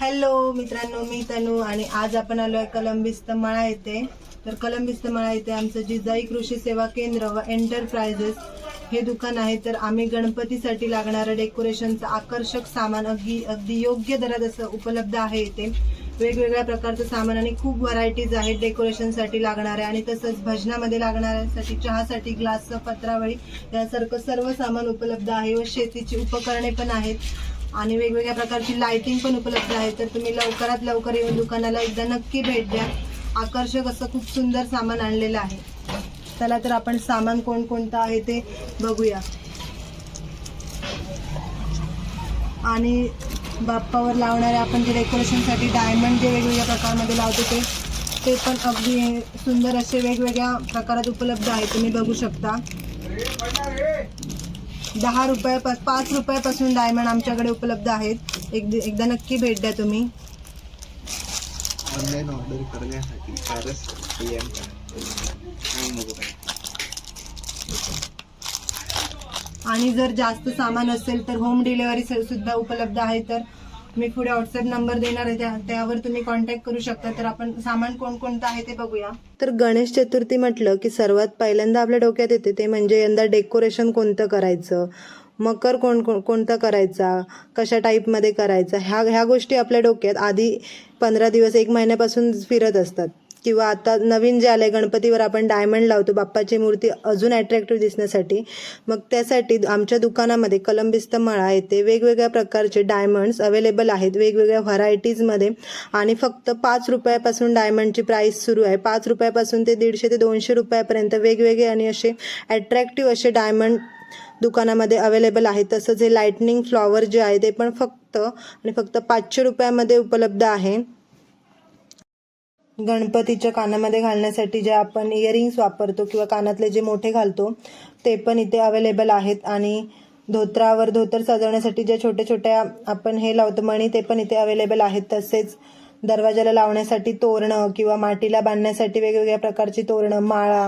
Hello मित्रांनो मी तनू आणि आज आपण आलो आहे कलंबिस्त मळा येथे. तर कलंबिस्त मळा येथे आमचं जिजाई कृषी सेवा केंद्र व एंटरप्राइजेस हे दुकान आहे. तर आम्ही गणपतीसाठी लागणारं डेकोरेशनचं आकर्षक सामान अगदी अगदी योग्य दरात असं उपलब्ध आहे इथे. वेगवेगळ्या प्रकारचं सामान आणि खूप व्हरायटीज आहेत डेकोरेशनसाठी लागणाऱ्या आणि तसंच भजनामध्ये लागणाऱ्यासाठी चहासाठी ग्लास पत्रावळी यासारखं सर्व सामान उपलब्ध आहे व शेतीची उपकरणे पण आहेत. आणि वेगवेगळ्या प्रकारची लाइटिंग पण उपलब्ध आहे. तर तुम्ही लवकरात लवकर येऊन दुकानाला एकदा नक्की भेट द्या. आकर्षक असं खूप सुंदर सामान आणलेलं आहे. चला तर आपण सामान कोणकोणतं आहे ते बघूया. आणि बाप्पावर लावणारे आपण जे डेकोरेशनसाठी डायमंड जे वेगवेगळ्या प्रकारमध्ये लावतो ते ते पण अगदी सुंदर असे वेगवेगळ्या प्रकारात उपलब्ध आहे. तुम्ही बघू शकता. दहा रुपया पाच रुपयापासून डायमंड आमच्याकडे उपलब्ध आहेत. एकदा एकदा नक्की भेट द्या तुम्ही. ऑनलाईन ऑर्डर करण्यासाठी फारच पीएम आणि जर जास्त सामान असेल तर होम डिलेवरी सुद्धा उपलब्ध आहे तर मी पुढे व्हॉट्सअप नंबर देणार आहे त्या त्यावर तुम्ही कॉन्टॅक्ट करू शकता. तर आपण सामान कोणकोणतं आहे ते बघूया. तर गणेश चतुर्थी म्हटलं की सर्वात पहिल्यांदा आपल्या डोक्यात येते ते म्हणजे यंदा डेकोरेशन कोणतं करायचं? मकर कोण कोण- कोणता करायचा? कशा टाईपमध्ये करायचा? ह्या ह्या गोष्टी आपल्या डोक्यात आधी पंधरा दिवस एक महिन्यापासून फिरत असतात. किंवा आता नवीन जे आले गणपतीवर आपण डायमंड लावतो बाप्पाची मूर्ती अजून अट्रॅक्टिव्ह दिसण्यासाठी मग त्यासाठी आमच्या दुकानामध्ये कलंबिस्त मळा येथे वेगवेगळ्या प्रकारचे डायमंड्स अवेलेबल आहेत. वेगवेगळ्या व्हरायटीजमध्ये आणि फक्त पाच रुपयापासून डायमंडची प्राईस सुरू आहे. पाच रुपयापासून ते दीडशे ते दोनशे रुपयापर्यंत वेगवेगळे आणि असे अट्रॅक्टिव्ह असे डायमंड दुकानामध्ये अवेलेबल आहे तसंच हे लाईटनिंग फ्लॉवर जे आहे ते पण फक्त आणि फक्त पाचशे रुपयामध्ये उपलब्ध आहे. गणपतीच्या कानामध्ये घालण्यासाठी जे आपण इयरिंग्स वापरतो किंवा कानातले जे मोठे घालतो ते पण इथे अवेलेबल आहेत. आणि धोत्रावर धोतर सजवण्यासाठी ज्या छोट्या छोट्या आपण हे लावतो मणी ते पण इथे अवेलेबल आहेत. तसेच दरवाजाला लावण्यासाठी तोरणं किंवा माटीला बांधण्यासाठी वेगवेगळ्या प्रकारची तोरणं माळा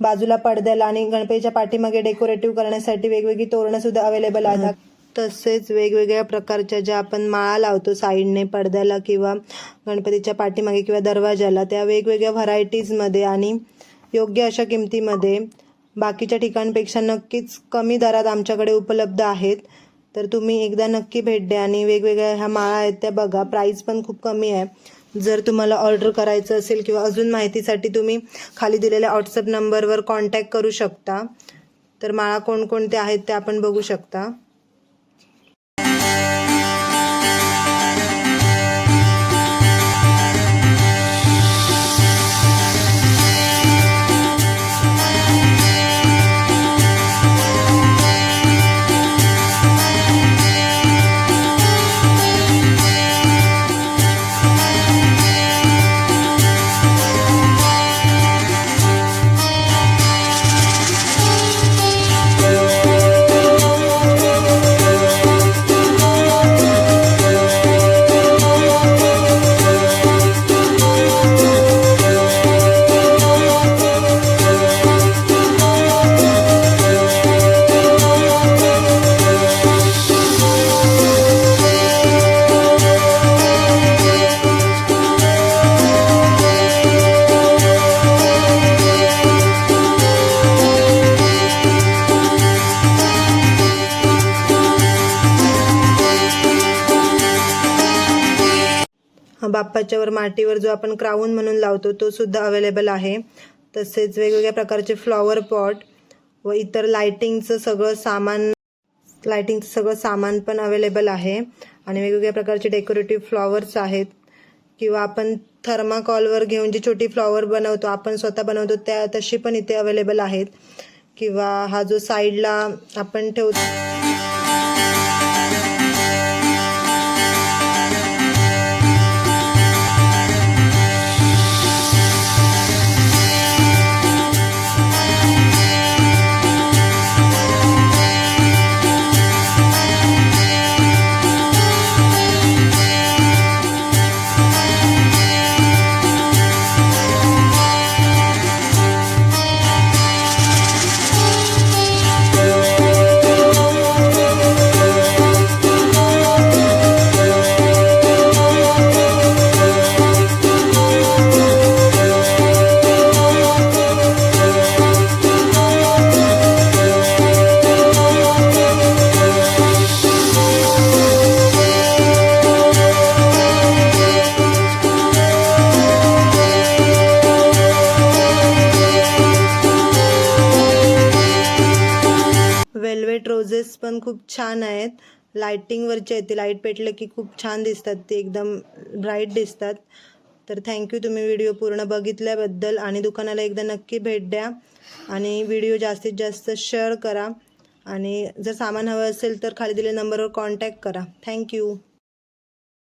बाजूला पडद्याला आणि गणपतीच्या पाठीमागे डेकोरेटिव्ह करण्यासाठी वेगवेगळी तोरणं सुद्धा अवेलेबल आहेत. तसेच वेगवेगळ्या प्रकारच्या ज्या आपण माळा लावतो साईडने पडद्याला किंवा गणपतीच्या पाठीमागे किंवा दरवाजाला त्या वेगवेगळ्या व्हरायटीजमध्ये आणि योग्य अशा किमतीमध्ये बाकीच्या ठिकाणपेक्षा नक्कीच कमी दरात आमच्याकडे उपलब्ध आहेत. तर तुम्ही एकदा नक्की भेट द्या आणि वेगवेगळ्या ह्या माळा आहेत त्या बघा. प्राईस पण खूप कमी आहे. जर तुम्हाला ऑर्डर करायचं असेल किंवा अजून माहितीसाठी तुम्ही खाली दिलेल्या व्हॉट्सअप नंबरवर कॉन्टॅक्ट करू शकता. तर माळा कोणकोणत्या आहेत त्या आपण बघू शकता. बाप्पाच्यावर माटीवर जो आपण क्राऊन म्हणून लावतो तो सुद्धा अवेलेबल आहे. तसेच वेगवेगळ्या प्रकारचे फ्लॉवर पॉट व इतर लायटिंगचं सगळं सामान लायटिंगचं सगळं सामान पण अवेलेबल आहे. आणि वेगवेगळ्या प्रकारचे डेकोरेटिव्ह फ्लॉवर्स आहेत. किंवा आपण थर्माकॉलवर घेऊन जी छोटी फ्लॉवर बनवतो आपण स्वतः बनवतो त्या तशी पण इथे अवेलेबल आहेत. किंवा हा जो साईडला आपण ठेवतो इयरिंग्स पण खूप छान आहेत. लायटिंगवरचे आहेत ते लाइट पेटलं की खूप छान दिसतात ते एकदम ब्राईट दिसतात. तर थँक्यू तुम्ही व्हिडिओ पूर्ण बघितल्याबद्दल आणि दुकानाला एकदा नक्की भेट द्या. आणि व्हिडिओ जास्तीत जास्त शेअर करा. आणि जर सामान हवं असेल तर खाली दिलेल्या नंबरवर कॉन्टॅक्ट करा. थँक्यू